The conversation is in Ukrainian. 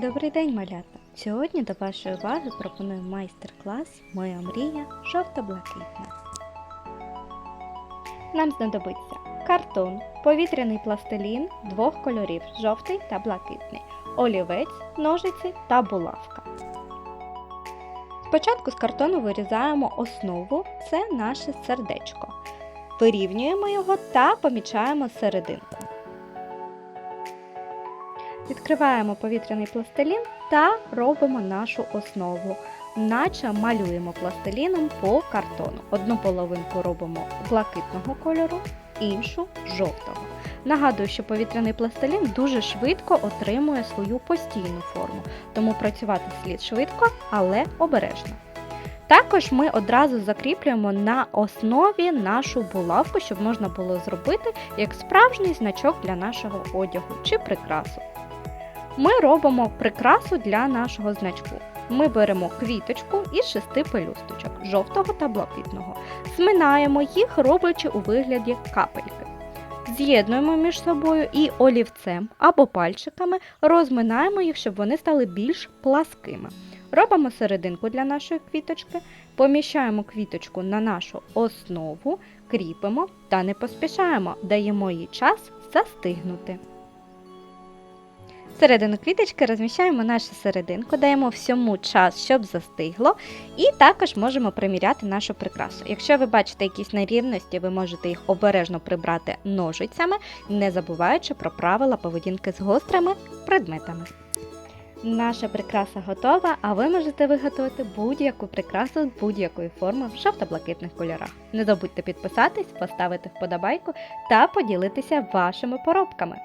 Добрий день, малята! Сьогодні до вашої уваги пропоную майстер-клас Моя мрія жовто-блакитна. Нам знадобиться картон, повітряний пластилін двох кольорів жовтий та блакитний, олівець, ножиці та булавка. Спочатку з картону вирізаємо основу, це наше сердечко. Вирівнюємо його та помічаємо серединку. Відкриваємо повітряний пластилін та робимо нашу основу, наче малюємо пластиліном по картону. Одну половинку робимо блакитного кольору, іншу жовтого. Нагадую, що повітряний пластилін дуже швидко отримує свою постійну форму, тому працювати слід швидко, але обережно. Також ми одразу закріплюємо на основі нашу булавку, щоб можна було зробити як справжній значок для нашого одягу чи прикрасу. Ми робимо прикрасу для нашого значку. Ми беремо квіточку із шести пелюсточок жовтого та блакитного, зминаємо їх, роблячи у вигляді капельки. З'єднуємо між собою і олівцем або пальчиками розминаємо їх, щоб вони стали більш пласкими. Робимо серединку для нашої квіточки, поміщаємо квіточку на нашу основу, кріпимо та не поспішаємо, даємо їй час застигнути. Середину квіточки розміщаємо нашу серединку, даємо всьому час, щоб застигло, і також можемо приміряти нашу прикрасу. Якщо ви бачите якісь нерівності, ви можете їх обережно прибрати ножицями, не забуваючи про правила поведінки з гострими предметами. Наша прикраса готова, а ви можете виготовити будь-яку прикрасу з будь-якої форми в жовто-блакитних кольорах. Не забудьте підписатись, поставити вподобайку та поділитися вашими поробками.